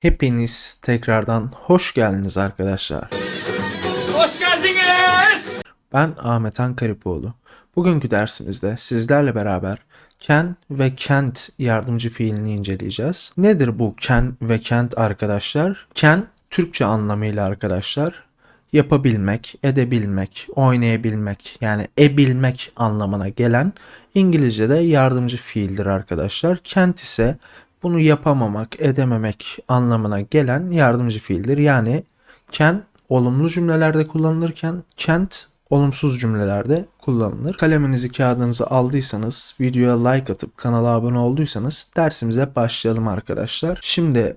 Hepiniz tekrardan hoş geldiniz arkadaşlar. Hoş geldiniz. Ben Ahmet Ankaripoğlu. Bugünkü dersimizde sizlerle beraber can ve kent yardımcı fiilini inceleyeceğiz. Nedir bu can ve kent arkadaşlar? Can Türkçe anlamıyla arkadaşlar yapabilmek, edebilmek, oynayabilmek yani ebilmek anlamına gelen İngilizce'de yardımcı fiildir arkadaşlar. Kent ise bunu yapamamak, edememek anlamına gelen yardımcı fiildir. Yani can olumlu cümlelerde kullanılırken kent olumsuz cümlelerde kullanılır. Kaleminizi kağıdınızı aldıysanız, videoya like atıp kanala abone olduysanız dersimize başlayalım arkadaşlar. Şimdi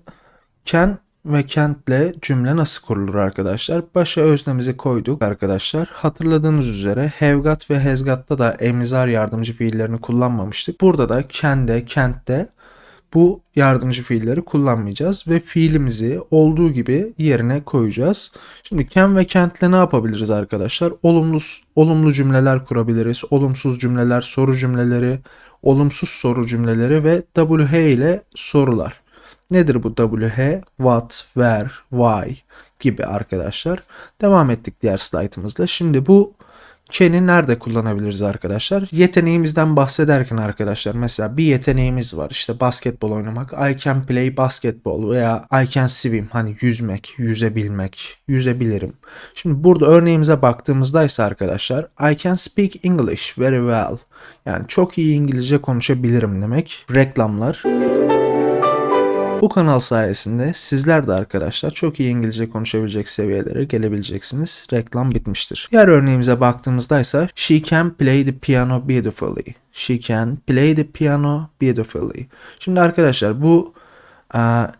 can ve kentle cümle nasıl kurulur arkadaşlar? Başa öznemizi koyduk arkadaşlar. Hatırladığınız üzere have ve has da emizar yardımcı fiillerini kullanmamıştık. Burada da can'de, kentte bu yardımcı fiilleri kullanmayacağız ve fiilimizi olduğu gibi yerine koyacağız. Şimdi can ve kentle ne yapabiliriz arkadaşlar? Olumlu olumlu cümleler kurabiliriz. Olumsuz cümleler, soru cümleleri, olumsuz soru cümleleri ve WH ile sorular. Nedir bu WH? What, where, why gibi arkadaşlar. Devam ettik diğer slaytımızda. Şimdi bu can'i nerede kullanabiliriz arkadaşlar? Yeteneğimizden bahsederken arkadaşlar mesela bir yeteneğimiz var. İşte basketbol oynamak. I can play basketball veya I can swim. Hani yüzmek, yüzebilmek, yüzebilirim. Şimdi burada örneğimize baktığımızda ise arkadaşlar I can speak English very well. Yani çok iyi İngilizce konuşabilirim demek. Reklamlar. Bu kanal sayesinde sizler de arkadaşlar çok iyi İngilizce konuşabilecek seviyelere gelebileceksiniz. Reklam bitmiştir. Diğer örneğimize baktığımızda ise She can play the piano beautifully. She can play the piano beautifully. Şimdi arkadaşlar bu e,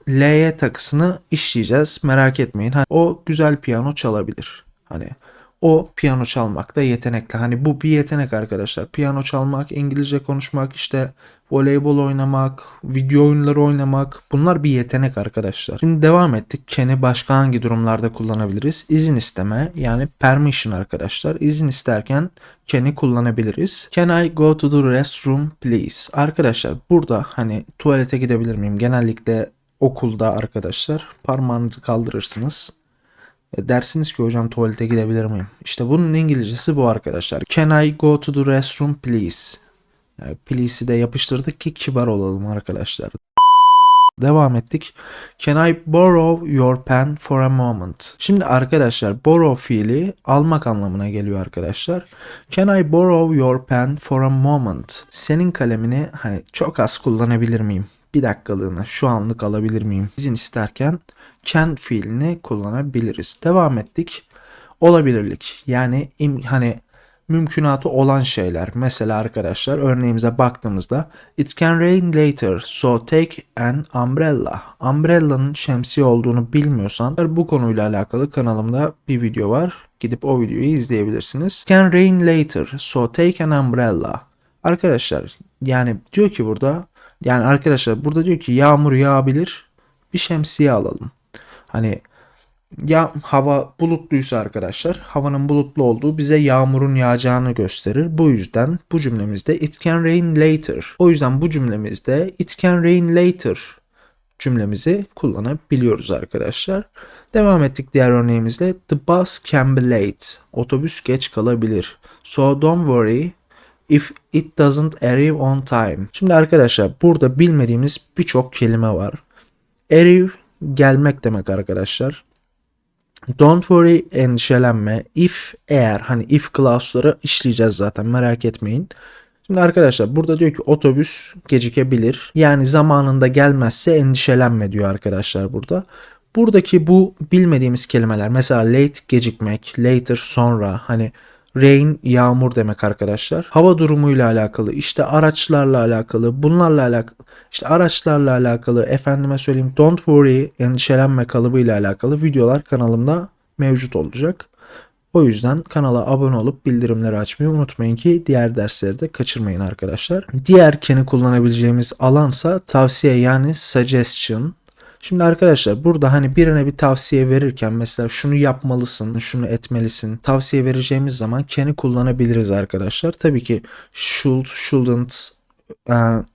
L'ye takısını işleyeceğiz. Merak etmeyin. Hani o güzel piyano çalabilir. Hani o piyano çalmakta yetenekli. Hani bu bir yetenek arkadaşlar. Piyano çalmak, İngilizce konuşmak, işte voleybol oynamak, video oyunları oynamak bunlar bir yetenek arkadaşlar. Şimdi devam ettik. Can'i başka hangi durumlarda kullanabiliriz? İzin isteme yani permission arkadaşlar. İzin isterken can'i kullanabiliriz. Can I go to the restroom please? Arkadaşlar burada hani tuvalete gidebilir miyim? Genellikle okulda arkadaşlar parmağınızı kaldırırsınız. E, dersiniz ki hocam tuvalete gidebilir miyim? İşte bunun İngilizcesi bu arkadaşlar. Can I go to the restroom please? Yani please'i de yapıştırdık ki kibar olalım arkadaşlar. Devam ettik. Can I borrow your pen for a moment? Şimdi arkadaşlar borrow fiili almak anlamına geliyor arkadaşlar. Can I borrow your pen for a moment? Senin kalemini hani çok az kullanabilir miyim? Bir dakikalığına şu anlık alabilir miyim? İzin isterken can fiilini kullanabiliriz. Devam ettik. Olabilirlik yani im, hani mümkünatı olan şeyler. Mesela arkadaşlar örneğimize baktığımızda It can rain later so take an umbrella. Umbrella'nın şemsiye olduğunu bilmiyorsan bu konuyla alakalı kanalımda bir video var. Gidip o videoyu izleyebilirsiniz. It can rain later so take an umbrella. Arkadaşlar yani diyor ki burada yani arkadaşlar burada diyor ki yağmur yağabilir bir şemsiye alalım. Hani ya hava bulutluysa arkadaşlar havanın bulutlu olduğu bize yağmurun yağacağını gösterir. Bu yüzden bu cümlemizde it can rain later. O yüzden bu cümlemizde it can rain later cümlemizi kullanabiliyoruz arkadaşlar. Devam ettik diğer örneğimizle the bus can be late. Otobüs geç kalabilir. So don't worry if it doesn't arrive on time. Şimdi arkadaşlar burada bilmediğimiz birçok kelime var. Arrive gelmek demek arkadaşlar. Don't worry endişelenme. If eğer hani if clause'ları işleyeceğiz zaten merak etmeyin. Şimdi arkadaşlar burada diyor ki otobüs gecikebilir. Yani zamanında gelmezse endişelenme diyor arkadaşlar burada. Buradaki bu bilmediğimiz kelimeler mesela late gecikmek, later sonra hani rain yağmur demek arkadaşlar. Hava durumuyla alakalı, işte araçlarla alakalı, bunlarla alakalı, işte araçlarla alakalı, efendime söyleyeyim don't worry, endişelenme kalıbıyla alakalı videolar kanalımda mevcut olacak. O yüzden kanala abone olup bildirimleri açmayı unutmayın ki diğer dersleri de kaçırmayın arkadaşlar. Diğer can'i kullanabileceğimiz alansa tavsiye yani suggestion. Şimdi arkadaşlar burada hani birine bir tavsiye verirken mesela şunu yapmalısın, şunu etmelisin tavsiye vereceğimiz zaman can'i kullanabiliriz arkadaşlar. Tabii ki should, shouldn't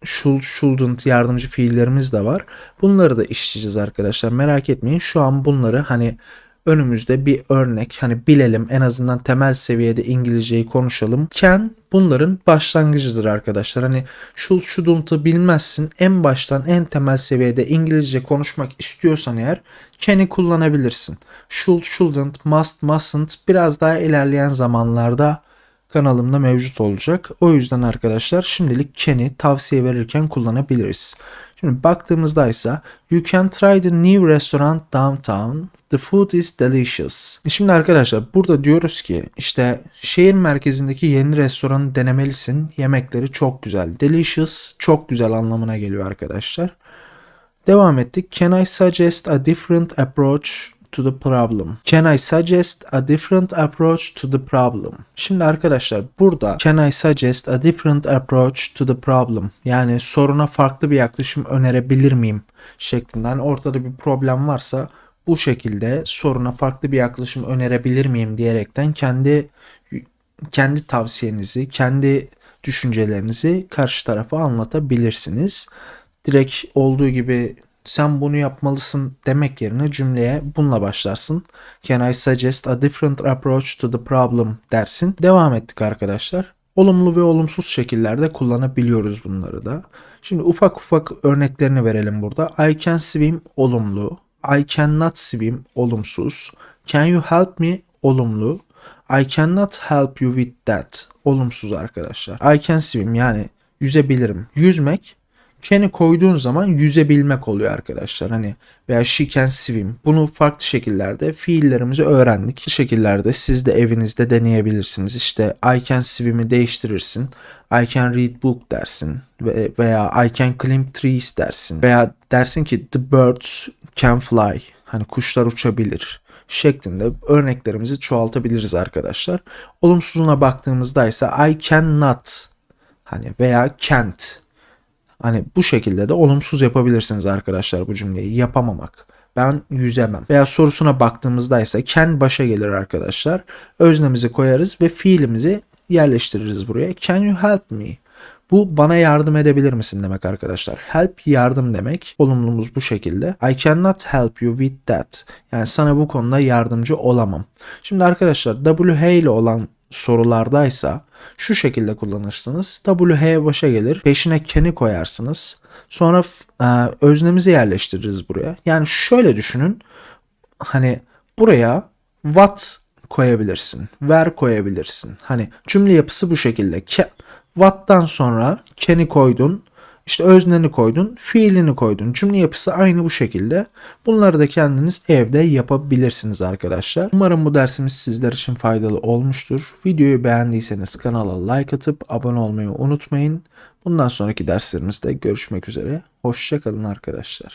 should, shouldn't yardımcı fiillerimiz de var. Bunları da işleyeceğiz arkadaşlar. Merak etmeyin. Şu an bunları hani önümüzde bir örnek hani bilelim en azından temel seviyede İngilizceyi konuşalım. Can bunların başlangıcıdır arkadaşlar. Hani should shouldn't'ı bilmezsin. En baştan en temel seviyede İngilizce konuşmak istiyorsan eğer can'i kullanabilirsin. Should shouldn't must mustn't biraz daha ilerleyen zamanlarda kanalımda mevcut olacak. O yüzden arkadaşlar şimdilik can'i tavsiye verirken kullanabiliriz. Şimdi baktığımızda ise You can try the new restaurant downtown. The food is delicious. Şimdi arkadaşlar burada diyoruz ki işte şehir merkezindeki yeni restoranı denemelisin. Yemekleri çok güzel. Delicious çok güzel anlamına geliyor arkadaşlar. Devam ettik. Can I suggest a different approach to the problem? Can I suggest a different approach to the problem? Şimdi arkadaşlar burada can I suggest a different approach to the problem? Yani soruna farklı bir yaklaşım önerebilir miyim? şeklinde. Hani ortada bir problem varsa bu şekilde soruna farklı bir yaklaşım önerebilir miyim diyerekten kendi kendi tavsiyenizi, kendi düşüncelerinizi karşı tarafa anlatabilirsiniz. Direkt olduğu gibi sen bunu yapmalısın demek yerine cümleye bununla başlarsın. Can I suggest a different approach to the problem dersin. Devam ettik arkadaşlar. Olumlu ve olumsuz şekillerde kullanabiliyoruz bunları da. Şimdi ufak ufak örneklerini verelim burada. I can swim olumlu. I cannot swim olumsuz. Can you help me olumlu. I cannot help you with that olumsuz arkadaşlar. I can swim yani yüzebilirim. Yüzmek can'i koyduğun zaman yüzebilmek oluyor arkadaşlar. Hani veya she can swim. Bunu farklı şekillerde fiillerimizi öğrendik. Bu şekillerde siz de evinizde deneyebilirsiniz. İşte I can swim'i değiştirirsin. I can read book dersin. Ve- Veya I can climb trees dersin. Veya dersin ki the birds can fly. Hani kuşlar uçabilir şeklinde örneklerimizi çoğaltabiliriz arkadaşlar. Olumsuzuna baktığımızda ise I cannot hani veya can't Hani bu şekilde de olumsuz yapabilirsiniz arkadaşlar bu cümleyi. Yapamamak. Ben yüzemem. Veya sorusuna baktığımızda ise can başa gelir arkadaşlar. Öznemizi koyarız ve fiilimizi yerleştiririz buraya. Can you help me? Bu bana yardım edebilir misin demek arkadaşlar. Help yardım demek. Olumlumuz bu şekilde. I cannot help you with that. Yani sana bu konuda yardımcı olamam. Şimdi arkadaşlar WH ile olan sorulardaysa şu şekilde kullanırsınız. WH başa gelir. Peşine can'i koyarsınız. Sonra e, öznemizi yerleştiririz buraya. Yani şöyle düşünün. Hani buraya what koyabilirsin. Where koyabilirsin. Hani cümle yapısı bu şekilde. Ke- what'tan sonra can'i koydun. İşte özneni koydun, fiilini koydun. Cümle yapısı aynı bu şekilde. Bunları da kendiniz evde yapabilirsiniz arkadaşlar. Umarım bu dersimiz sizler için faydalı olmuştur. Videoyu beğendiyseniz kanala like atıp abone olmayı unutmayın. Bundan sonraki derslerimizde görüşmek üzere. Hoşçakalın arkadaşlar.